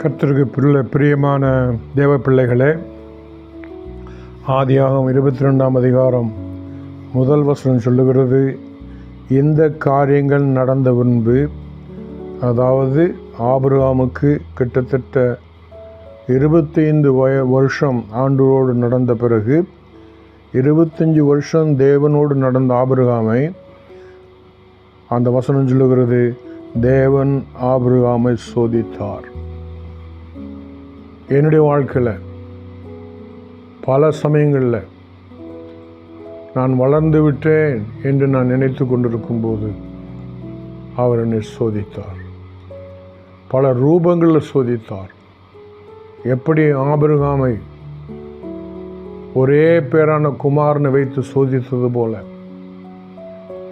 கர்த்தருக்கு பிள்ளை பிரியமான தேவ பிள்ளைகளே ஆதியாகம் இருபத்தி ரெண்டாம் அதிகாரம் முதல் வசனம் சொல்லுகிறது இந்த காரியங்கள் நடந்த முன்பு அதாவது ஆபிரகாமுக்கு கிட்டத்தட்ட இருபத்தைந்து வய வருஷம் ஆண்டோடு நடந்த பிறகு இருபத்தஞ்சி வருஷம் தேவனோடு நடந்த ஆபிரகாமை அந்த வசனம் சொல்லுகிறது தேவன் ஆபிரகாமை சோதித்தார். என்னுடைய வாழ்க்கையில் பல சமயங்களில் நான் வளர்ந்து விட்டேன் என்று நான் நினைத்து கொண்டிருக்கும்போது அவர் என்னை சோதித்தார். பல ரூபங்களில் சோதித்தார். எப்படி ஆபிரகாமை ஒரே பேரான குமாரனை வைத்து சோதித்தது போல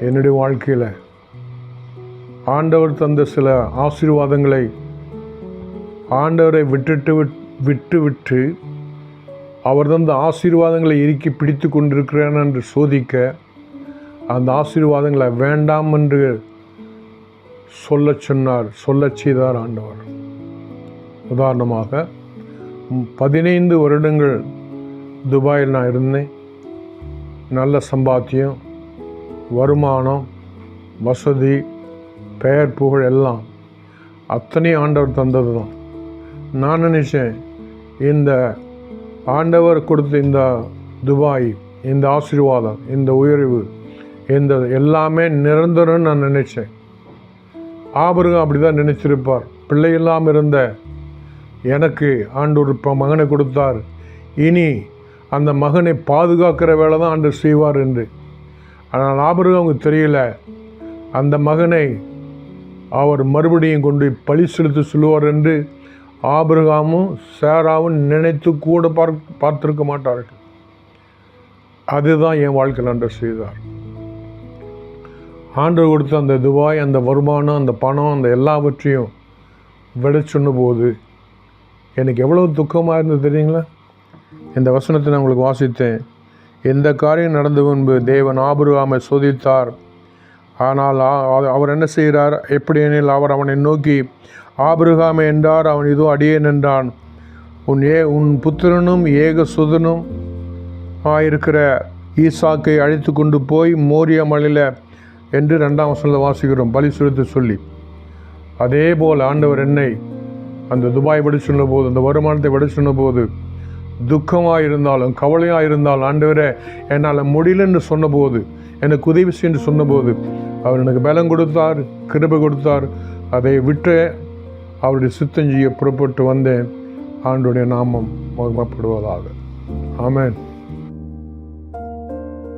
என்னுடைய வாழ்க்கையில் ஆண்டவர் தந்த சில ஆசீர்வாதங்களை ஆண்டவரை விட்டுட்டு விட்- விட்டு விட்டுவிட்டு அவர் தந்த ஆசீர்வாதங்களை இறுக்கி பிடித்து கொண்டிருக்கிறேன் என்று சோதிக்க அந்த ஆசீர்வாதங்களை வேண்டாம் என்று சொல்ல சொன்னார் சொல்ல செய்தார் ஆண்டவர். உதாரணமாக பதினைந்து வருடங்கள் துபாயில் நான் இருந்தேன். நல்ல சம்பாத்தியம் வருமானம் வசதி பெயர் புகழ் எல்லாம் அத்தனை ஆண்டவர் தந்தது தான் நான் நினச்சேன் இந்த ஆண்டவர் கொடுத்த இந்த துபாய் இந்த ஆசீர்வாதம் இந்த உயர்வு இந்த எல்லாமே நிரந்தரம்னு நான் நினச்சேன். ஆபருகம் அப்படி தான் நினச்சிருப்பார். பிள்ளை இல்லாமல் இருந்த எனக்கு ஆண்டவர் இப்போ மகனை கொடுத்தார். இனி அந்த மகனை பாதுகாக்கிற வேலை தான் ஆண்டு செய்வார் என்று. ஆனால் ஆபருகம் அவங்க தெரியல. அந்த மகனை அவர் மறுபடியும் கொண்டு போய் பழி செலுத்து சொல்லுவார் என்று ஆபிரகாமும் சேராவும் நினைத்து கூட பார்க்க பார்த்துருக்க மாட்டார்கள். அதுதான் என் வாழ்க்கையில் ஆண்டவர் செய்தார். ஆண்டவர் கொடுத்த அந்த துபாய் அந்த வருமானம் அந்த பணம் அந்த எல்லாவற்றையும் விட சொன்னபோது எனக்கு எவ்வளோ துக்கமாக இருந்தது தெரியுங்களா? இந்த வசனத்தை நான் உங்களுக்கு வாசித்தேன். எந்த காரியம் நடந்த முன்பு தேவன் ஆபிரகாமை சோதித்தார். ஆனால் அவர் என்ன செய்கிறார்? எப்படி எனில் அவர் அவனை நோக்கி ஆபிரகாம் என்றார் அவன் இதோ அடியேன் என்றான் உன் ஏ உன் புத்திரனும் ஏக சுதனும் ஆயிருக்கிற ஈசாக்கை அழைத்து கொண்டு போய் மோரிய மலையில் என்று ரெண்டாம் வசனத்தில் வாசிக்கிறோம். பலி செலுத்த சொல்லி. அதே போல் ஆண்டவர் என்னை அந்த துபாய் விட சொன்னபோது அந்த வருமானத்தை விட சொன்னபோது துக்கமாக இருந்தாலும் கவலையாக இருந்தாலும் ஆண்டவரே என்னால் முடியலன்னு சொன்னபோது எனக்கு உதவி செய்யு சொன்னபோது அவர் எனக்கு பலம் கொடுத்தார் கிருபை கொடுத்தார். அதை விட்டு அவருடைய சுத்தம் செய்ய புறப்பட்டு வந்தேன். ஆண்டுடைய நாமம் மகிமப்படுவதாக. ஆமேன்.